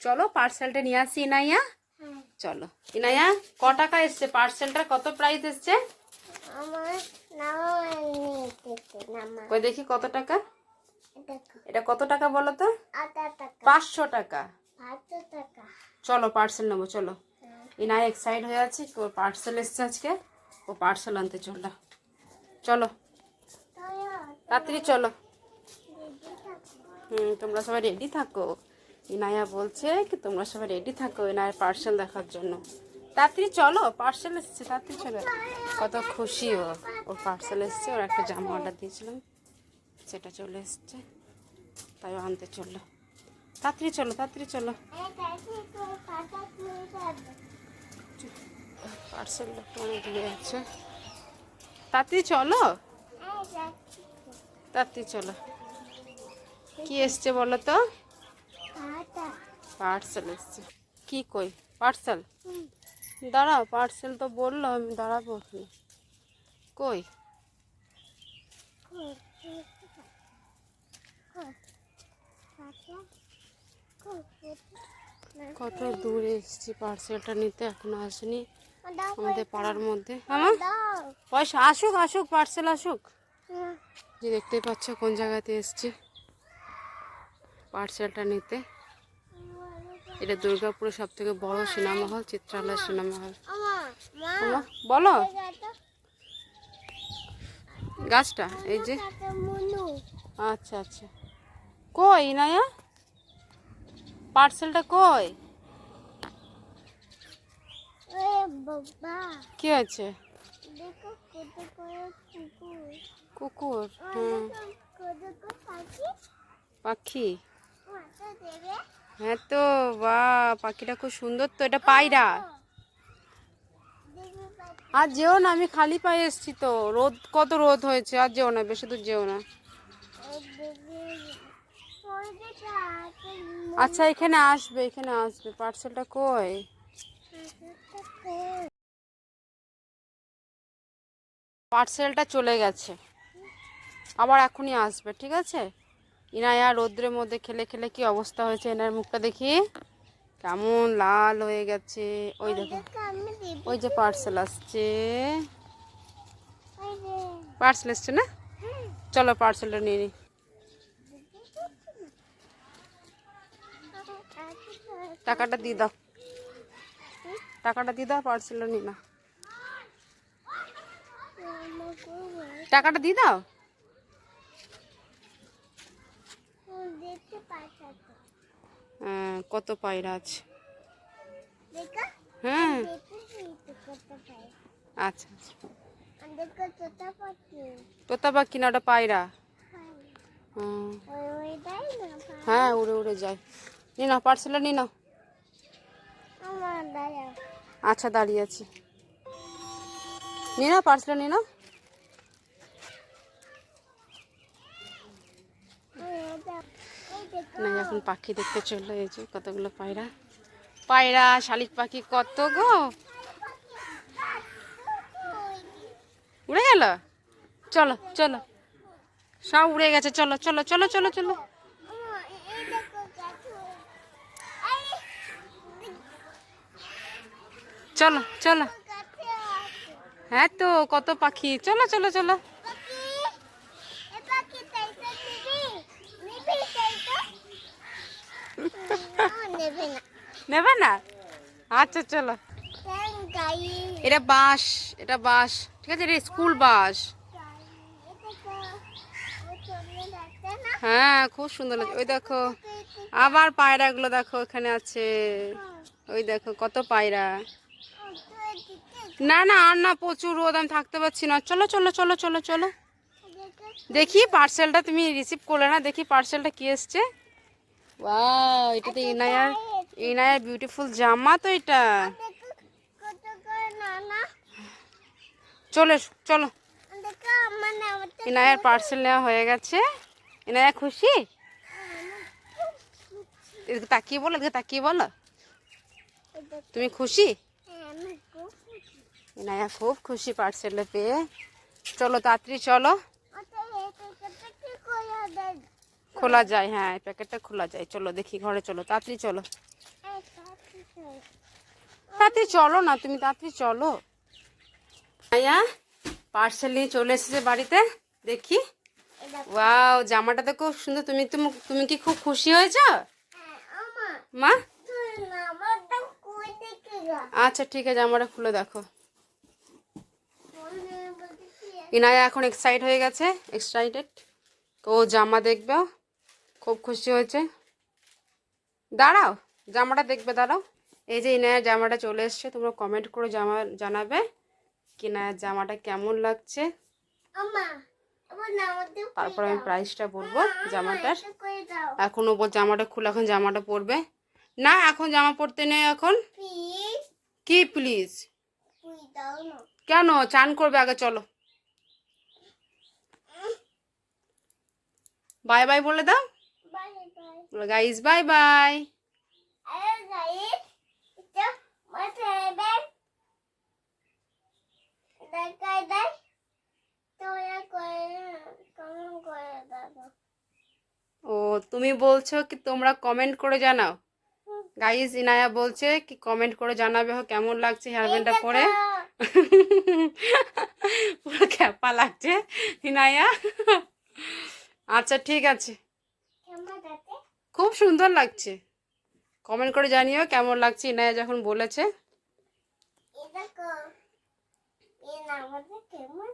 চলো পার্সেলটা নিয়ে আসি ইনাইয়া। চলো। ইনাইয়া ক টাকা এসছে? পার্সেলটা কত প্রাইস এসছে? কই দেখি কত টাকা? এটা কত টাকা বলো তো? পাঁচশো টাকা। চলো পার্সেল নেব চলো। ইনাই এক্সাইট হয়ে আছে ওর পার্সেল এসছে আজকে। ও পার্সেল আনতে চললাম চলো। রাত্রি চলো। তোমরা সবাই রেডি থাকো? ইনায়া বলছে কি, তোমরা সবাই রেডি থাকো ইনায়ের পার্সেল দেখার জন্য। তাড়াতাড়ি চলো পার্সেল এসছে, তাড়াতাড়ি চলো। কত খুশি ও, ওর পার্সেল এসছে, ওর একটা জামা অর্ডার দিয়েছিলাম। সেটা চলে এসছে, তাই আনতে চলল। তাড়াতাড়ি চলো তাড়াতাড়ি চলো। পার্সেল একটু অনেক দূরে আছে। তাড়াতাড়ি চলো। তাড়াতাড়ি চলো। কি এসছে বলো তো? পার্সেল এসছে। কি কই? পার্সেল দাঁড়াও পার্সেল তো বলল আমি দাঁড়াবো কই? কত দূরে এসেছি পার্সেলটা নিতে এখনও আসেনি আমাদের পাড়ার মধ্যে। আমার পয়সা আসুক আসুক পার্সেল আসুক। যে দেখতে পাচ্ছ কোন জায়গাতে এসছি। পার্সেলটা নিতে। এটা দুর্গাপুরের সব থেকে বড় cinema hall, Chitralaya cinema hall. বলো। গাছটা, এই যে। আচ্ছা আচ্ছা। কই নায়া পার্সেলটা কই? কি করে কুকুর পাখি? হ্যাঁ তো বা পাখিটা খুব সুন্দর তো, এটা পায়রা। আর যেও না, আমি খালি পায়ে এসছি তো, রোদ, কত রোদ হয়েছে, আর যেও না, বেশি দূর যেও না। আচ্ছা এখানে আসবে এখানে আসবে, পার্সেলটা কই? পার্সেলটা চলে গেছে, আবার এখনই আসবে, ঠিক আছে? ইনায়া রোদ্রের মধ্যে খেলে খেলে কি অবস্থা হয়েছে? এনার মুখটা দেখি। কেমন লাল হয়ে গেছে। ওই দেখো। ওই যে পার্সেল আসছে। পার্সেল এসছে না? চলো পার্সেলটা নিয়ে নিই টাকাটা দিয়ে দাও। টাকাটা দিয়ে দাও পার্সেলটা নিয়ে না টাকাটা দিয়ে দাও দেখতে পাচ্ছ হ্যাঁ, কত পায়রা আছে। হ্যাঁ। আচ্ছা আচ্ছা। তোতা পাখি। না ওটা পায়রা? হ্যাঁ। না হ্যাঁ উড়ে উড়ে যায়। নিয়ে নাও পার্সেলটা নিয়ে নাও। আচ্ছা দাঁড়িয়ে আছি। নিয়ে নাও পার্সেলটা নিয়ে নাও এই দেখো না এখন পাখি দেখতে চলল এই যে কতগুলো পায়রা। পায়রা, শালিক পাখি কত গো। উড়ে গেল? চলো চলো। সব উড়ে গেছে, চলো চলো চলো চলো চলো। চলো চলো। হ্যাঁ তো, কত পাখি? চলো চলো চলো। নিবি না? আচ্ছা চলো। এটা বাস এটা বাস ঠিক আছে, এটা স্কুল বাস হ্যাঁ খুব সুন্দর লাগছে। ওই দেখো, আবার পায়রাগুলো দেখো এখানে আছে। ওই দেখো, কত পায়রা। না না, আর না, প্রচুর রোদ, আমি থাকতে পারছি না। চলো চলো চলো চলো চলো। দেখি পার্সেলটা তুমি রিসিভ করলে না, দেখি পার্সেলটা কি এসছে। ওয়াও এটা তো ইনায়ার ইনায়ার বিউটিফুল জামা তো এটা। চলে চলো। ইনায়ার পার্সেল নেওয়া হয়ে গেছে। ইনায়া খুশি? এদিকে তাকিয়ে বলো, এদিকে তাকিয়ে বলো। তুমি খুশি? ইনায়া খুব খুশি পার্সেলে পেয়ে। চলো, তাড়াতাড়ি চলো। খোলা যায় হ্যাঁ এই প্যাকেটটা খোলা যায়। চলো দেখি, ঘরে চলো, তাড়াতাড়ি চলো। তাড়াতাড়ি চলো না, তুমি তাড়াতাড়ি চলো। আয়া পার্সেল নিয়ে চলে এসেছে বাড়িতে, দেখি। ওয়াও জামাটা তো খুব সুন্দর, তুমি তুমি তুমি কি খুব খুশি হয়েছো? মা? আচ্ছা ঠিক আছে, জামাটা খুলে দেখো। ইনায়া এখন এক্সাইট হয়ে গেছে এক্সাইটেড ও জামা দেখবে। খুব খুশি হয়েছে। দাঁড়াও জামাটা দেখবে দাঁড়াও। এই যে ইনায়ার জামাটা চলে এসছে তোমরা কমেন্ট করে জামা জানাবে কি ইনায়ার জামাটা কেমন লাগছে। তারপর আমি প্রাইসটা বলব জামাটার। এখনও বল জামাটা খুলে এখন জামাটা পরবে। না এখন জামা পরতে নেই এখন। কি প্লিজ কেন? চান করবে আগে চলো। বাই বাই বলে দাও। বাই বাই গাইস বাই ও তুমি বলছো কি তোমরা কমেন্ট করে জানাও। গাইস ইনায়া বলছে কি কমেন্ট করে জানাবে হো কেমন লাগছে হেয়ার ব্যান্ডটা পরে পুরো খ্যাপা লাগছে ইনায়া। আচ্ছা ঠিক আছে। খুব সুন্দর লাগছে। কমেন্ট করে জানিও কেমন লাগছে ইনায়া যখন বলেছে। কেমন